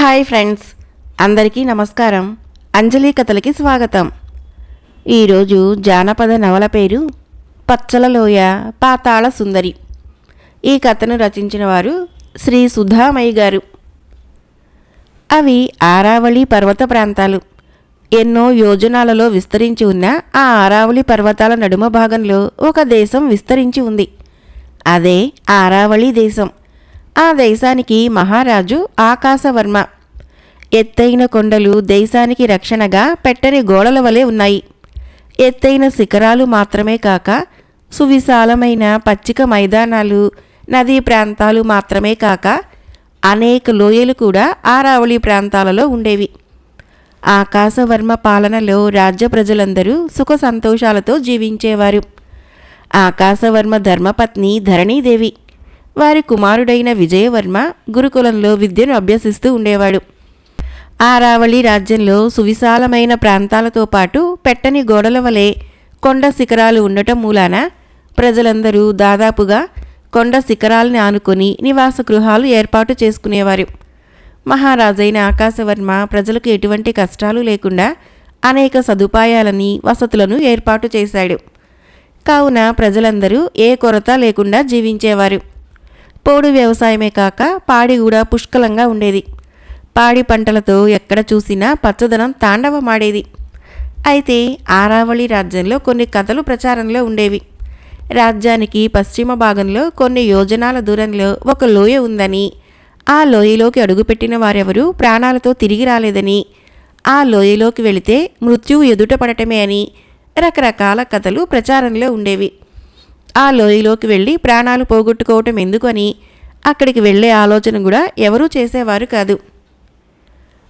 Hi friends అందరికీ నమస్కారం. అంజలి కథలకి స్వాగతం. ఈరోజు జానపద నవల పేరు పచ్చలలోయ పాతాళ సుందరి. ఈ కథను రచించిన వారు శ్రీ సుధామయ్య గారు. అవి ఆరావళి పర్వత ప్రాంతాలు. ఎన్నో యోజనాలలో విస్తరించి ఉన్న ఆ ఆరావళి పర్వతాల నడుమ భాగంలో ఒక దేశం విస్తరించి ఉంది. అదే ఆరావళి దేశం. ఆ దేశానికి మహారాజు ఆకాశవర్మ. ఎత్తైన కొండలు దేశానికి రక్షణగా పెట్టని గోడల వలె ఉన్నాయి. ఎత్తైన శిఖరాలు మాత్రమే కాక సువిశాలమైన పచ్చిక మైదానాలు నదీ ప్రాంతాలు మాత్రమే కాక అనేక లోయలు కూడా ఆరావళి ప్రాంతాలలో ఉండేవి. ఆకాశవర్మ పాలనలో రాజ్య ప్రజలందరూ సుఖ సంతోషాలతో జీవించేవారు. ఆకాశవర్మ ధర్మపత్ని ధరణీదేవి. వారి కుమారుడైన విజయవర్మ గురుకులంలో విద్యను అభ్యసిస్తూ ఉండేవాడు. ఆరావళి రాజ్యంలో సువిశాలమైన ప్రాంతాలతో పాటు పెట్టని గోడల వలె కొండ శిఖరాలు ఉండటం మూలాన ప్రజలందరూ దాదాపుగా కొండ శిఖరాలని ఆనుకొని నివాస గృహాలు ఏర్పాటు చేసుకునేవారు. మహారాజైన ఆకాశవర్మ ప్రజలకు ఎటువంటి కష్టాలు లేకుండా అనేక సదుపాయాలని వసతులను ఏర్పాటు చేశాడు. కావున ప్రజలందరూ ఏ కొరత లేకుండా జీవించేవారు. పోడు వ్యవసాయమే కాక పాడి కూడా పుష్కలంగా ఉండేది. పాడి పంటలతో ఎక్కడ చూసినా పచ్చదనం తాండవమాడేది. అయితే ఆరావళి రాజ్యంలో కొన్ని కథలు ప్రచారంలో ఉండేవి. రాజ్యానికి పశ్చిమ భాగంలో కొన్ని యోజనాల దూరంలో ఒక లోయ ఉందని ఆ లోయలోకి అడుగుపెట్టిన వారెవరూ ప్రాణాలతో తిరిగి రాలేదని ఆ లోయలోకి వెళితే మృత్యువు ఎదుట పడటమే అని రకరకాల కథలు ప్రచారంలో ఉండేవి. ఆ లోయలోకి వెళ్ళి ప్రాణాలు పోగొట్టుకోవటం ఎందుకని? అక్కడికి వెళ్ళే ఆలోచన కూడా ఎవరూ చేసేవారు కాదు.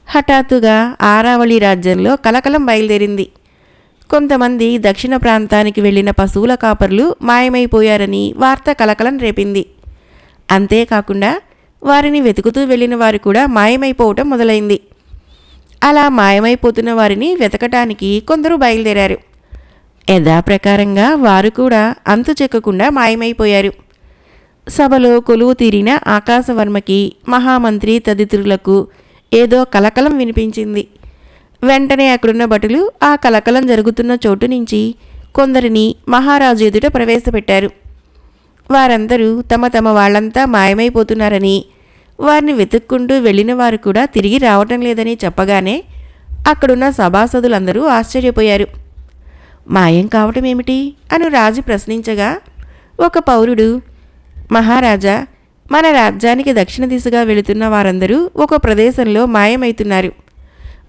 హఠాత్తుగా ఆరావళి రాజ్యంలో కలకలం బయలుదేరింది. కొంతమంది దక్షిణ ప్రాంతానికి వెళ్ళిన పశువుల కాపర్లు మాయమైపోయారని వార్త కలకలం రేపింది. అంతేకాకుండా వారిని వెతుకుతూ వెళ్ళిన వారు కూడా మాయమైపోవటం మొదలైంది. అలా మాయమైపోతున్న వారిని వెతకటానికి కొందరు బయలుదేరారు. యథాప్రకారంగా వారు కూడా అంతు చెక్కకుండా మాయమైపోయారు. సభలో కొలువు తీరిన ఆకాశవర్మకి మహామంత్రి తదితరులకు ఏదో కలకలం వినిపించింది. వెంటనే అక్కడున్న భటులు ఆ కలకలం జరుగుతున్న చోటు నుంచి కొందరిని మహారాజు ఎదుట ప్రవేశపెట్టారు. వారందరూ తమ తమ వాళ్ళంతా మాయమైపోతున్నారని వారిని వెతుక్కుంటూ వెళ్ళిన వారు కూడా తిరిగి రావటం లేదని చెప్పగానే అక్కడున్న సభాసదులందరూ ఆశ్చర్యపోయారు. మాయం కావటం ఏమిటి? అని రాజు ప్రశ్నించగా ఒక పౌరుడు మహారాజా మన రాజ్యానికి దక్షిణ దిశగా వెళుతున్న వారందరూ ఒక ప్రదేశంలో మాయమవుతున్నారు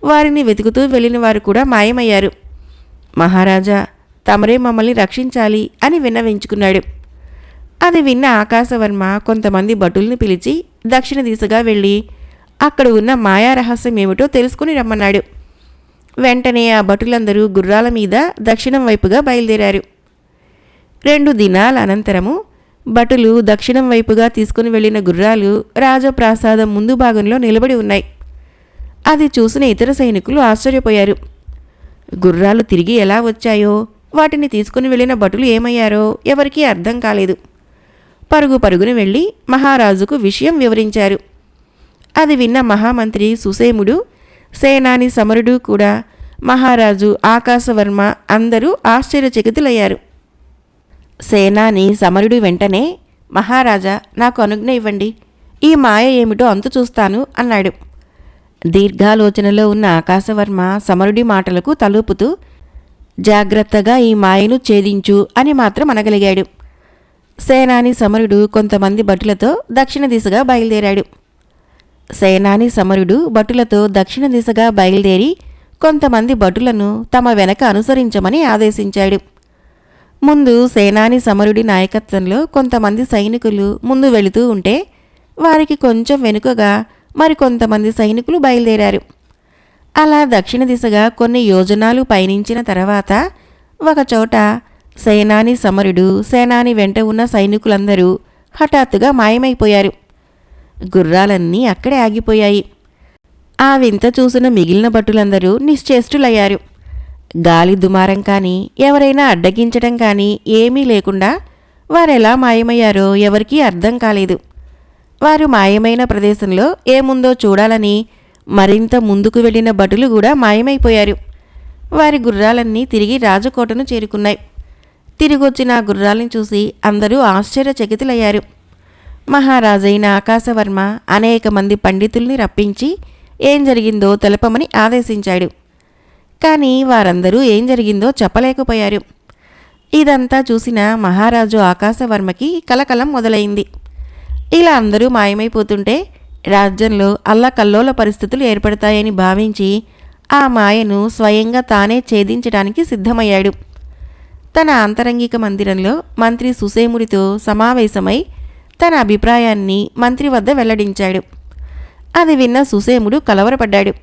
వారిని వెతుకుతూ వెళ్ళిన వారు కూడా మాయమయ్యారు. మహారాజా తమరే మమ్మల్ని రక్షించాలి అని విన్నవించుకున్నాడు. అది విన్న ఆకాశవర్మ కొంతమంది భటుల్ని పిలిచి దక్షిణ దిశగా వెళ్ళి అక్కడ ఉన్న మాయా రహస్యం ఏమిటో తెలుసుకుని రమ్మన్నాడు. వెంటనే ఆ భటులందరూ గుర్రాల మీద దక్షిణం వైపుగా బయలుదేరారు. రెండు దినాల అనంతరము భటులు దక్షిణం వైపుగా తీసుకుని వెళ్ళిన గుర్రాలు రాజప్రాసాదం ముందు భాగంలో నిలబడి ఉన్నాయి. అది చూసిన ఇతర సైనికులు ఆశ్చర్యపోయారు. గుర్రాలు తిరిగి ఎలా వచ్చాయో వాటిని తీసుకుని వెళ్ళిన భటులు ఏమయ్యారో ఎవరికీ అర్థం కాలేదు. పరుగు పరుగున వెళ్ళి మహారాజుకు విషయం వివరించారు. అది విన్న మహామంత్రి సుసేముడు సేనాని సమరుడు కూడా మహారాజు ఆకాశవర్మ అందరూ ఆశ్చర్యచకితులయ్యారు. సేనాని సమరుడు వెంటనే మహారాజా నాకు అనుజ్ఞ ఇవ్వండి. ఈ మాయ ఏమిటో అంతు చూస్తాను అన్నాడు. దీర్ఘాలోచనలో ఉన్న ఆకాశవర్మ సమరుడి మాటలకు తలూపుతూ జాగ్రత్తగా ఈ మాయను ఛేదించు అని మాత్రం అనగలిగాడు. సేనాని సమరుడు కొంతమంది భటులతో దక్షిణ దిశగా బయలుదేరాడు. సేనాని సమరుడు భటులతో దక్షిణ దిశగా బయలుదేరి కొంతమంది భటులను తమ వెనక అనుసరించమని ఆదేశించాడు. ముందు సేనాని సమరుడి నాయకత్వంలో కొంతమంది సైనికులు ముందు వెళుతూ ఉంటే వారికి కొంచెం వెనుకగా మరికొంతమంది సైనికులు బయలుదేరారు. అలా దక్షిణ దిశగా కొన్ని యోజనాలు పయనించిన తర్వాత ఒకచోట సేనాని సమరుడు సేనాని వెంట ఉన్న సైనికులందరూ హఠాత్తుగా మాయమైపోయారు. గుర్రాలన్నీ అక్కడే ఆగిపోయాయి. ఆ వింత చూసిన మిగిలిన భటులందరూ నిశ్చేష్టులయ్యారు. గాలి దుమారం కానీ ఎవరైనా అడ్డగించడం కానీ ఏమీ లేకుండా వారెలా మాయమయ్యారో ఎవరికీ అర్థం కాలేదు. వారు మాయమైన ప్రదేశంలో ఏముందో చూడాలని మరింత ముందుకు వెళ్ళిన భటులు కూడా మాయమైపోయారు. వారి గుర్రాలన్నీ తిరిగి రాజకోటను చేరుకున్నాయి. తిరిగొచ్చిన ఆ గుర్రాలను చూసి అందరూ ఆశ్చర్యచకితులయ్యారు. మహారాజైన ఆకాశవర్మ అనేక మంది పండితుల్ని రప్పించి ఏం జరిగిందో తెలపమని ఆదేశించాడు. కానీ వారందరూ ఏం జరిగిందో చెప్పలేకపోయారు. ఇదంతా చూసిన మహారాజు ఆకాశవర్మకి కలకలం మొదలైంది. ఇలా అందరూ మాయమైపోతుంటే రాజ్యంలో అల్లకల్లోల పరిస్థితులు ఏర్పడతాయని భావించి ఆ మాయను స్వయంగా తానే ఛేదించడానికి సిద్ధమయ్యాడు. తన ఆంతరంగిక మందిరంలో మంత్రి సుసేముడితో సమావేశమై తన అభిప్రాయాన్ని మంత్రి వద్ద వెల్లడించాడు. అది విన్న సుసేముడు కలవరపడ్డాడు.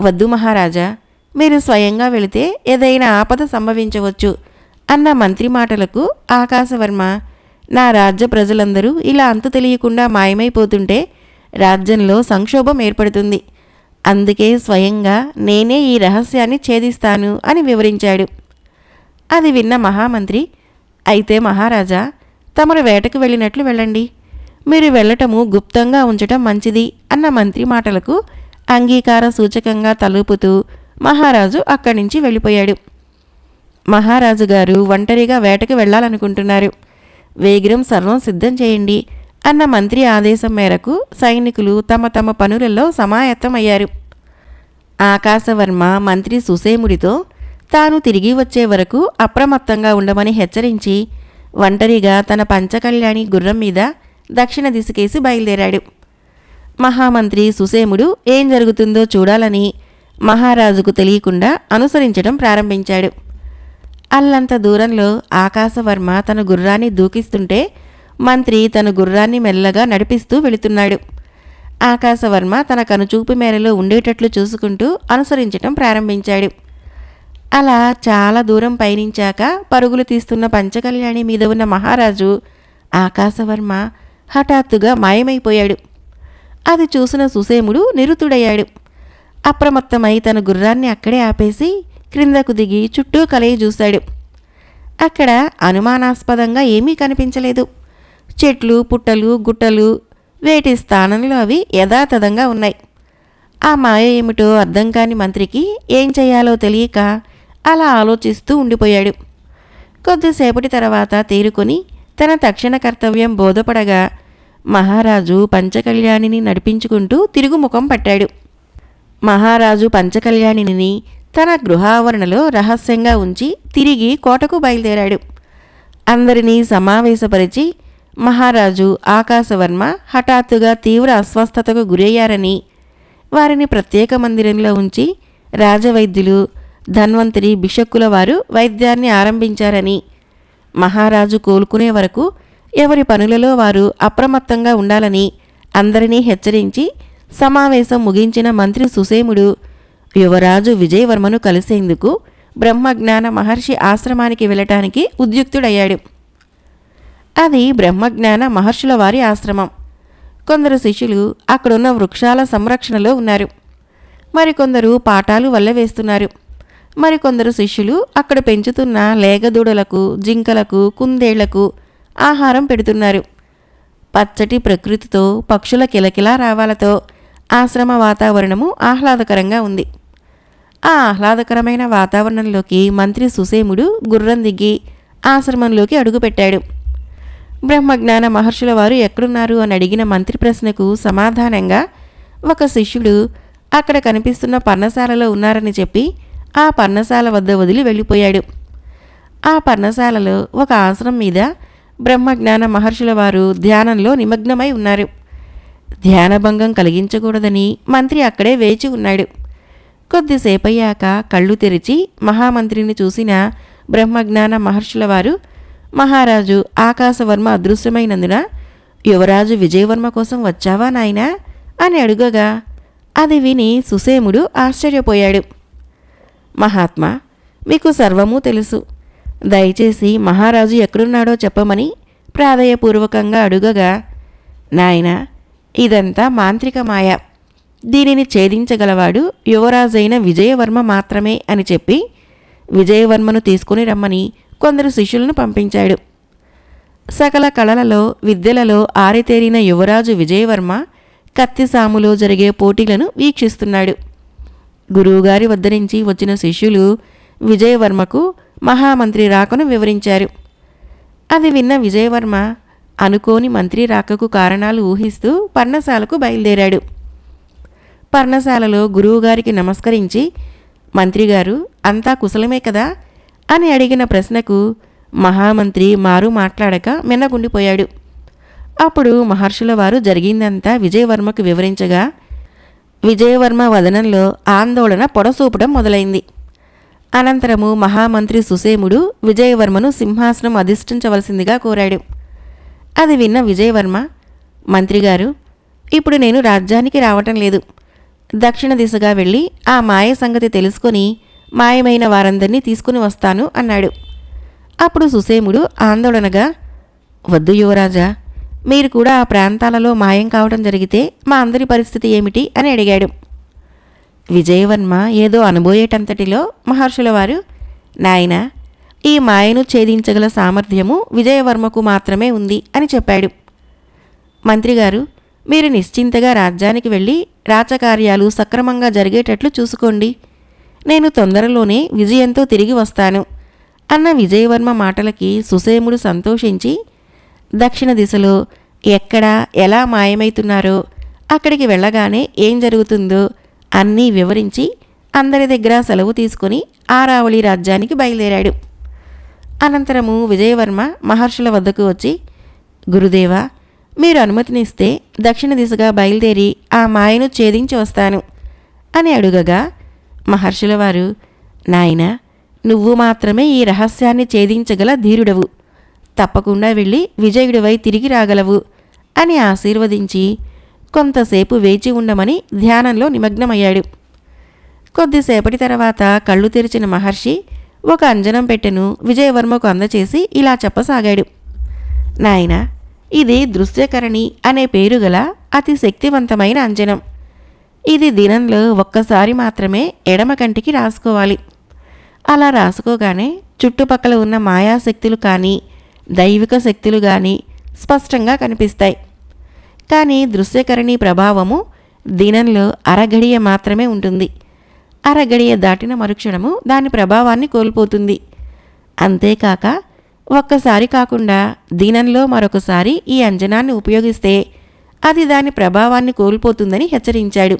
వద్దు మహారాజా మీరు స్వయంగా వెళితే ఏదైనా ఆపద సంభవించవచ్చు అన్న మంత్రి మాటలకు ఆకాశవర్మ నా రాజ్య ప్రజలందరూ ఇలా అంతు తెలియకుండా మాయమైపోతుంటే రాజ్యంలో సంక్షోభం ఏర్పడుతుంది. అందుకే స్వయంగా నేనే ఈ రహస్యాన్ని ఛేదిస్తాను అని వివరించాడు. అది విన్న మహామంత్రి అయితే మహారాజా తమరు వేటకు వెళ్ళినట్లు వెళ్ళండి. మీరు వెళ్ళటము గుప్తంగా ఉంచటం మంచిది అన్న మంత్రి మాటలకు అంగీకార సూచకంగా తలుపుతూ మహారాజు అక్కడి నుంచి వెళ్ళిపోయాడు. మహారాజు గారు ఒంటరిగా వేటకు వెళ్ళాలనుకుంటున్నారు. వేగిరం సర్వం సిద్ధం చేయండి అన్న మంత్రి ఆదేశం మేరకు సైనికులు తమ తమ పనులలో సమాయత్తమయ్యారు. ఆకాశవర్మ మంత్రి సుసేముడితో తాను తిరిగి వచ్చే వరకు అప్రమత్తంగా ఉండమని హెచ్చరించి ఒంటరిగా తన పంచకళ్యాణి గుర్రం మీద దక్షిణ దిశకేసి బయలుదేరాడు. మహామంత్రి సుసేముడు ఏం జరుగుతుందో చూడాలని మహారాజుకు తెలియకుండా అనుసరించడం ప్రారంభించాడు. అల్లంత దూరంలో ఆకాశవర్మ తన గుర్రాన్ని దూకిస్తుంటే మంత్రి తన గుర్రాన్ని మెల్లగా నడిపిస్తూ వెళుతున్నాడు. ఆకాశవర్మ తన కనుచూపు మేరలో ఉండేటట్లు చూసుకుంటూ అనుసరించటం ప్రారంభించాడు. అలా చాలా దూరం పయనించాక పరుగులు తీస్తున్న పంచకళ్యాణి మీద ఉన్న మహారాజు ఆకాశవర్మ హఠాత్తుగా మాయమైపోయాడు. అది చూసిన సుసేముడు నిరుతుడయ్యాడు. అప్రమత్తమై తన గుర్రాన్ని అక్కడే ఆపేసి క్రిందకు దిగి చుట్టూ కలయి చూశాడు. అక్కడ అనుమానాస్పదంగా ఏమీ కనిపించలేదు. చెట్లు పుట్టలు గుట్టలు వేటి స్థానంలో అవి యథాతథంగా ఉన్నాయి. ఆ మాయ ఏమిటో అర్థం కాని మంత్రికి ఏం చేయాలో తెలియక అలా ఆలోచిస్తూ ఉండిపోయాడు. కొద్దిసేపటి తర్వాత తేరుకొని తన తక్షణ కర్తవ్యం బోధపడగా మహారాజు పంచకళ్యాణిని నడిపించుకుంటూ తిరుగుముఖం పట్టాడు. మహారాజు పంచకళ్యాణిని తన గృహావరణలో రహస్యంగా ఉంచి తిరిగి కోటకు బయలుదేరాడు. అందరినీ సమావేశపరిచి మహారాజు ఆకాశవర్మ హఠాత్తుగా తీవ్ర అస్వస్థతకు గురయ్యారని వారిని ప్రత్యేక మందిరంలో ఉంచి రాజవైద్యులు ధన్వంతరి బిషక్కుల వారు వైద్యాన్ని ఆరంభించారని. మహారాజు కోలుకునే వరకు ఎవరి పనులలో వారు అప్రమత్తంగా ఉండాలని అందరినీ హెచ్చరించి సమావేశం ముగించిన మంత్రి సుసేముడు యువరాజు విజయవర్మను కలిసేందుకు బ్రహ్మజ్ఞాన మహర్షి ఆశ్రమానికి వెళ్ళటానికి ఉద్యుక్తుడయ్యాడు. అది బ్రహ్మజ్ఞాన మహర్షుల వారి ఆశ్రమం. కొందరు శిష్యులు అక్కడున్న వృక్షాల సంరక్షణలో ఉన్నారు. మరికొందరు పాఠాలు వల్ల వేస్తున్నారు మరికొందరు శిష్యులు అక్కడ పెంచుతున్న లేగదూడలకు జింకలకు కుందేళ్ళకు ఆహారం పెడుతున్నారు. పచ్చటి ప్రకృతితో పక్షుల కిలకిలా రావాలతో ఆశ్రమ వాతావరణము ఆహ్లాదకరంగా ఉంది. ఆ ఆహ్లాదకరమైన వాతావరణంలోకి మంత్రి సుసేముడు గుర్రం దిగి ఆశ్రమంలోకి అడుగుపెట్టాడు. బ్రహ్మజ్ఞాన మహర్షుల వారు ఎక్కడున్నారు అని అడిగిన మంత్రి ప్రశ్నకు సమాధానంగా ఒక శిష్యుడు అక్కడ కనిపిస్తున్న పర్ణశాలలో ఉన్నారని చెప్పి ఆ పర్ణశాల వద్ద వదిలి వెళ్ళిపోయాడు. ఆ పర్ణశాలలో ఒక ఆసనం మీద బ్రహ్మజ్ఞాన మహర్షుల వారు ధ్యానంలో నిమగ్నమై ఉన్నారు. ధ్యానభంగం కలిగించకూడదని మంత్రి అక్కడే వేచి ఉన్నాడు. కొద్దిసేపయ్యాక కళ్ళు తెరిచి మహామంత్రిని చూసిన బ్రహ్మజ్ఞాన మహర్షుల వారు మహారాజు ఆకాశవర్మ అదృశ్యమైనందున యువరాజు విజయవర్మ కోసం వచ్చావా నాయనా? అని అడుగగా అది విని సుసేముడు ఆశ్చర్యపోయాడు. మహాత్మా మీకు సర్వము తెలుసు. దయచేసి మహారాజు ఎక్కడున్నాడో చెప్పమని ప్రాధేయపూర్వకంగా అడుగగా నాయన ఇదంతా మాంత్రిక మాయ. దీనిని ఛేదించగలవాడు యువరాజైన విజయవర్మ మాత్రమే అని చెప్పి విజయవర్మను తీసుకుని రమ్మని కొందరు శిష్యులను పంపించాడు. సకల కళలలో విద్యలలో ఆరితేరిన యువరాజు విజయవర్మ కత్తిసాములో జరిగే పోటీలను వీక్షిస్తున్నాడు. గురువుగారి వద్ద నుంచి వచ్చిన శిష్యులు విజయవర్మకు మహామంత్రి రాకను వివరించారు. అది విన్న విజయవర్మ అనుకోని మంత్రి రాకకు కారణాలు ఊహిస్తూ పర్ణశాలకు బయలుదేరాడు. పర్ణశాలలో గురువుగారికి నమస్కరించి మంత్రిగారు అంతా కుశలమే కదా అని అడిగిన ప్రశ్నకు మహామంత్రి మారు మాట్లాడక మిన్నగుండిపోయాడు అప్పుడు మహర్షుల వారు జరిగిందంతా విజయవర్మకు వివరించగా విజయవర్మ వదనంలో ఆందోళన పొడసూపడం మొదలైంది. అనంతరము మహామంత్రి సుసేముడు విజయవర్మను సింహాసనం అధిష్ఠించవలసిందిగా కోరాడు. అది విన్న విజయవర్మ మంత్రిగారు ఇప్పుడు నేను రాజ్యానికి రావటం లేదు. దక్షిణ దిశగా వెళ్ళి ఆ మాయ సంగతి తెలుసుకొని మాయమైన వారందరినీ తీసుకుని వస్తాను అన్నాడు. అప్పుడు సుసేముడు ఆందోళనగా వద్దు యువరాజా మీరు కూడా ఆ ప్రాంతాలలో మాయం కావడం జరిగితే మా అందరి పరిస్థితి ఏమిటి అని అడిగాడు. విజయవర్మ ఏదో అనుభోయేటంతటిలో మహర్షుల వారు నాయన ఈ మాయను ఛేదించగల సామర్థ్యము విజయవర్మకు మాత్రమే ఉంది అని చెప్పాడు. మంత్రిగారు మీరు నిశ్చింతగా రాజ్యానికి వెళ్ళి రాచకార్యాలు సక్రమంగా జరిగేటట్లు చూసుకోండి. నేను తొందరలోనే విజయంతో తిరిగి వస్తాను అన్న విజయవర్మ మాటలకి సుసేముడు సంతోషించి దక్షిణ దిశలో ఎక్కడ ఎలా మాయమైతున్నారో అక్కడికి వెళ్ళగానే ఏం జరుగుతుందో అన్నీ వివరించి అందరి దగ్గర సెలవు తీసుకొని ఆరావళి రాజ్యానికి బయలుదేరాడు. అనంతరము విజయవర్మ మహర్షుల వద్దకు వచ్చి గురుదేవా మీరు అనుమతినిస్తే దక్షిణ దిశగా బయలుదేరి ఆ మాయను ఛేదించి వస్తాను అని అడుగగా మహర్షుల వారు నాయన నువ్వు మాత్రమే ఈ రహస్యాన్ని ఛేదించగల ధీరుడవు. తప్పకుండా వెళ్ళి విజయుడివై తిరిగి రాగలవు అని ఆశీర్వదించి కొంతసేపు వేచి ఉండమని ధ్యానంలో నిమగ్నమయ్యాడు. కొద్దిసేపటి తర్వాత కళ్ళు తెరిచిన మహర్షి ఒక అంజనం పెట్టెను విజయవర్మకు అందచేసి ఇలా చెప్పసాగాడు. నాయన ఇది దృశ్యకరణి అనే పేరు గల అతి శక్తివంతమైన అంజనం. ఇది దినంలో ఒక్కసారి మాత్రమే ఎడమ కంటికి రాసుకోవాలి. అలా రాసుకోగానే చుట్టుపక్కల ఉన్న మాయాశక్తులు కానీ దైవిక శక్తులు కానీ స్పష్టంగా కనిపిస్తాయి. కానీ దృశ్యకరణి ప్రభావము దినంలో అరగడియ మాత్రమే ఉంటుంది. అరగడియ దాటిన మరుక్షణము దాని ప్రభావాన్ని కోల్పోతుంది. అంతేకాక ఒక్కసారి కాకుండా దినంలో మరొకసారి ఈ అంజనాన్ని ఉపయోగిస్తే అది దాని ప్రభావాన్ని కోల్పోతుందని హెచ్చరించాడు.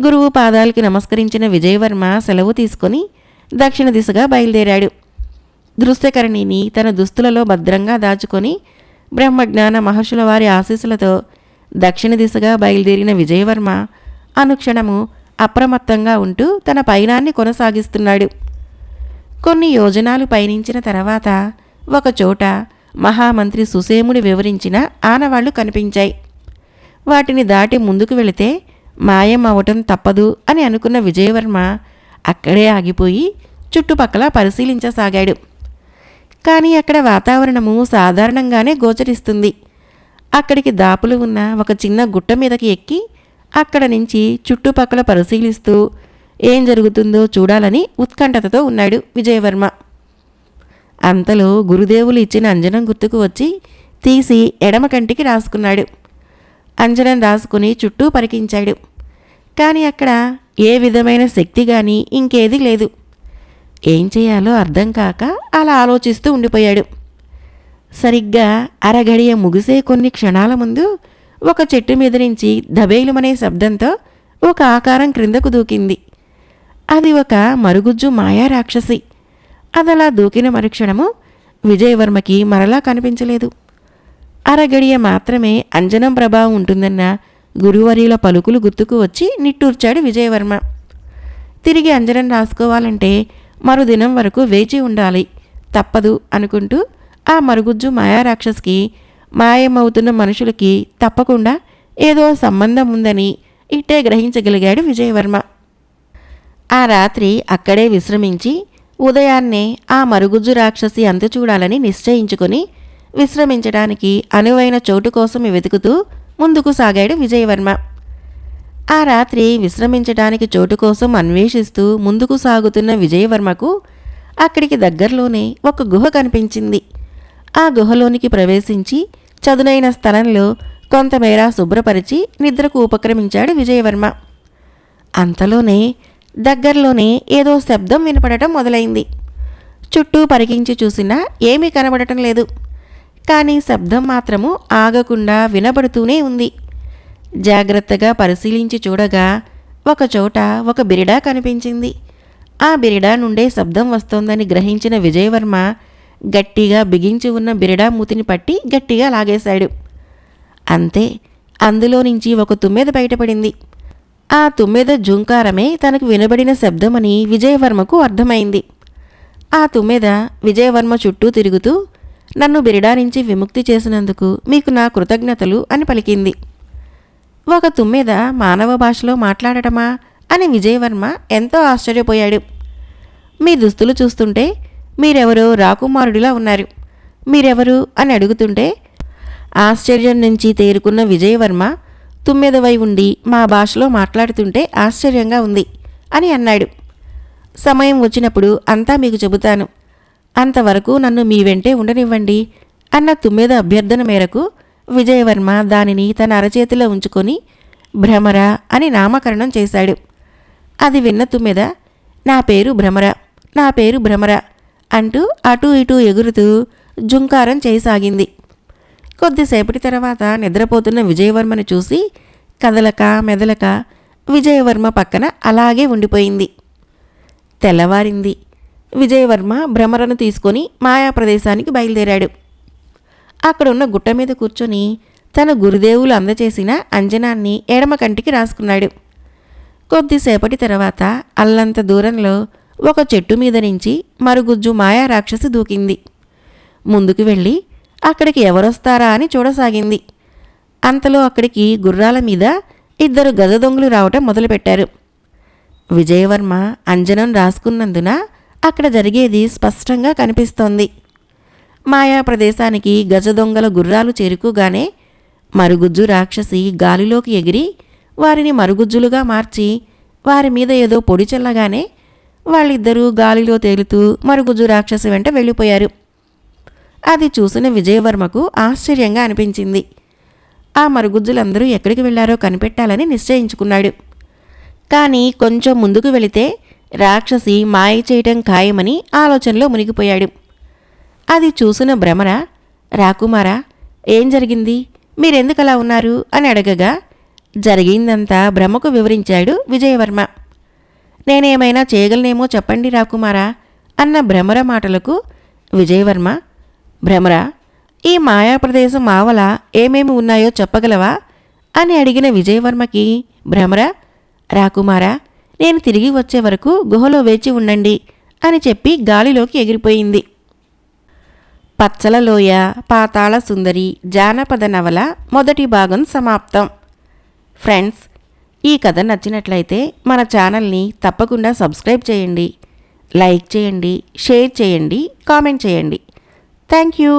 గురువు పాదాలకి నమస్కరించిన విజయవర్మ సెలవు తీసుకొని దక్షిణ దిశగా బయలుదేరాడు. దృశ్యకరణిని తన దుస్తులలో భద్రంగా దాచుకొని బ్రహ్మజ్ఞాన మహర్షుల వారి ఆశీస్సులతో దక్షిణ దిశగా బయలుదేరిన విజయవర్మ అనుక్షణము అప్రమత్తంగా ఉంటూ తన పయనాన్ని కొనసాగిస్తున్నాడు. కొన్ని యోజనాలు పయనించిన తర్వాత ఒకచోట మహామంత్రి సుసేముడి వివరించిన ఆనవాళ్ళు కనిపించాయి. వాటిని దాటి ముందుకు వెళితే మాయం అవటం తప్పదు అని అనుకున్న విజయవర్మ అక్కడే ఆగిపోయి చుట్టుపక్కల పరిశీలించసాగాడు. కానీ అక్కడ వాతావరణము సాధారణంగానే గోచరిస్తుంది. అక్కడికి దాపులు ఉన్న ఒక చిన్న గుట్ట మీదకి ఎక్కి అక్కడ నుంచి చుట్టుపక్కల పరిశీలిస్తూ ఏం జరుగుతుందో చూడాలని ఉత్కంఠతతో ఉన్నాడు విజయవర్మ. అంతలో గురుదేవులు ఇచ్చిన అంజనం గుర్తుకు వచ్చి తీసి ఎడమ కంటికి రాసుకున్నాడు. అంజనం రాసుకుని చుట్టూ పరికించాడు. కానీ అక్కడ ఏ విధమైన శక్తి కానీ ఇంకేది లేదు. ఏం చేయాలో అర్థం కాక అలా ఆలోచిస్తూ ఉండిపోయాడు. సరిగ్గా అరగడియ ముగిసే కొన్ని క్షణాల ముందు ఒక చెట్టు మీద నుంచి దబేలుమనే శబ్దంతో ఒక ఆకారం క్రిందకు దూకింది. అది ఒక మరుగుజ్జు మాయా రాక్షసి. అదలా దూకిన మరుక్షణము విజయవర్మకి మరలా కనిపించలేదు. అరగడియ మాత్రమే అంజనం ప్రభావం ఉంటుందన్న గురువర్యుల పలుకులు గుర్తుకు వచ్చి నిట్టూర్చాడు విజయవర్మ. తిరిగి అంజనం రాసుకోవాలంటే మరుదినం వరకు వేచి ఉండాలి. తప్పదు అనుకుంటూ ఆ మరుగుజ్జు మాయారాక్షస్కి మాయమవుతున్న మనుషులకి తప్పకుండా ఏదో సంబంధం ఉందని ఇట్టే గ్రహించగలిగాడు విజయవర్మ. ఆ రాత్రి అక్కడే విశ్రమించి ఉదయాన్నే ఆ మరుగుజ్జు రాక్షసి అంతు చూడాలని నిశ్చయించుకొని విశ్రమించడానికి అనువైన చోటు కోసం వెతుకుతూ ముందుకు సాగాడు విజయవర్మ. ఆ రాత్రి విశ్రమించడానికి చోటు కోసం అన్వేషిస్తూ ముందుకు సాగుతున్న విజయవర్మకు అక్కడికి దగ్గరలోనే ఒక గుహ కనిపించింది. ఆ గుహలోనికి ప్రవేశించి చదునైన స్థలంలో కొంతమేర శుభ్రపరిచి నిద్రకు ఉపక్రమించాడు విజయవర్మ. అంతలోనే దగ్గరలోనే ఏదో శబ్దం వినపడటం మొదలైంది. చుట్టూ పరికించి చూసినా ఏమీ కనబడటం లేదు. కానీ శబ్దం మాత్రము ఆగకుండా వినబడుతూనే ఉంది. జాగ్రత్తగా పరిశీలించి చూడగా ఒకచోట ఒక బిరిడా కనిపించింది. ఆ బిరిడా నుండే శబ్దం వస్తోందని గ్రహించిన విజయవర్మ గట్టిగా బిగించి ఉన్న బిరిడా మూతిని పట్టి గట్టిగా లాగేశాడు. అంతే అందులో నుంచి ఒక తుమ్మెద బయటపడింది. ఆ తుమ్మెద జుంకారమే తనకు వినబడిన శబ్దమని విజయవర్మకు అర్థమైంది. ఆ తుమ్మెద విజయవర్మ చుట్టూ తిరుగుతూ నన్ను బిరిడా నుంచి విముక్తి చేసినందుకు మీకు నా కృతజ్ఞతలు అని పలికింది. ఒక తుమ్మెద మానవ భాషలో మాట్లాడటమా? అని విజయవర్మ ఎంతో ఆశ్చర్యపోయాడు. మీ దుస్తులు చూస్తుంటే మీరెవరో రాకుమారుడిలా ఉన్నారు. మీరెవరు? అని అడుగుతుంటే ఆశ్చర్యం నుంచి తేరుకున్న విజయవర్మ తుమ్మెదవై ఉండి మా భాషలో మాట్లాడుతుంటే ఆశ్చర్యంగా ఉంది అని అన్నాడు. సమయం వచ్చినప్పుడు అంతా మీకు చెబుతాను. అంతవరకు నన్ను మీ వెంటే ఉండనివ్వండి అన్న తుమ్మెద అభ్యర్థన మేరకు విజయవర్మ దానిని తన అరచేతిలో ఉంచుకొని భ్రమర అని నామకరణం చేశాడు. అది విన్న తుమ్మెద నా పేరు భ్రమర నా పేరు భ్రమర అంటూ అటూ ఇటూ ఎగురుతూ జుంకారం చేయసాగింది. కొద్దిసేపటి తర్వాత నిద్రపోతున్న విజయవర్మను చూసి కదలక మెదలక విజయవర్మ పక్కన అలాగే ఉండిపోయింది. తెల్లవారింది. విజయవర్మ భ్రమరను తీసుకొని మాయా ప్రదేశానికి బయలుదేరాడు. అక్కడున్న గుట్ట మీద కూర్చొని తన గురుదేవులు అందచేసిన అంజనాన్ని ఎడమ కంటికి రాసుకున్నాడు. కొద్దిసేపటి తర్వాత అల్లంత దూరంలో ఒక చెట్టు మీద నుంచి మరుగుజ్జు మాయా రాక్షసి దూకింది. ముందుకు వెళ్ళి అక్కడికి ఎవరొస్తారా అని చూడసాగింది. అంతలో అక్కడికి గుర్రాల మీద ఇద్దరు గజ దొంగలు రావటం మొదలుపెట్టారు. విజయవర్మ అంజనం రాసుకున్నందున అక్కడ జరిగేది స్పష్టంగా కనిపిస్తోంది. మాయా ప్రదేశానికి గజ దొంగల గుర్రాలు చేరుకుగానే మరుగుజ్జు రాక్షసి గాలిలోకి ఎగిరి వారిని మరుగుజ్జులుగా మార్చి వారి మీద ఏదో పొడి చల్లగానే వాళ్ళిద్దరూ గాలిలో తేలుతూ మరుగుజ్జు రాక్షసి వెంట వెళ్ళిపోయారు. అది చూసిన విజయవర్మకు ఆశ్చర్యంగా అనిపించింది. ఆ మరుగుజ్జులందరూ ఎక్కడికి వెళ్ళారో కనిపెట్టాలని నిశ్చయించుకున్నాడు. కానీ కొంచెం ముందుకు వెళితే రాక్షసి మాయ చేయటం ఖాయమని ఆలోచనలో మునిగిపోయాడు. అది చూసిన భ్రమర రాకుమారా ఏం జరిగింది? మీరెందుకు అలా ఉన్నారు? అని అడగగా జరిగిందంతా భ్రమకు వివరించాడు విజయవర్మ. నేనేమైనా చేయగలనేమో చెప్పండి రాకుమారా అన్న భ్రమర మాటలకు విజయవర్మ భ్రమర ఈ మాయా ప్రదేశం ఆవల ఏమేమి ఉన్నాయో చెప్పగలవా? అని అడిగిన విజయవర్మకి భ్రమర రాకుమారా నేను తిరిగి వచ్చే వరకు గుహలో వేచి ఉండండి అని చెప్పి గాలిలోకి ఎగిరిపోయింది. పచ్చలలోయ పాతాళ సుందరి జానపద నవల మొదటి భాగం సమాప్తం. ఫ్రెండ్స్ ఈ కథ నచ్చినట్లయితే మన ఛానల్ని తప్పకుండా సబ్స్క్రైబ్ చేయండి. లైక్ చేయండి షేర్ చేయండి కామెంట్ చేయండి. Thank you.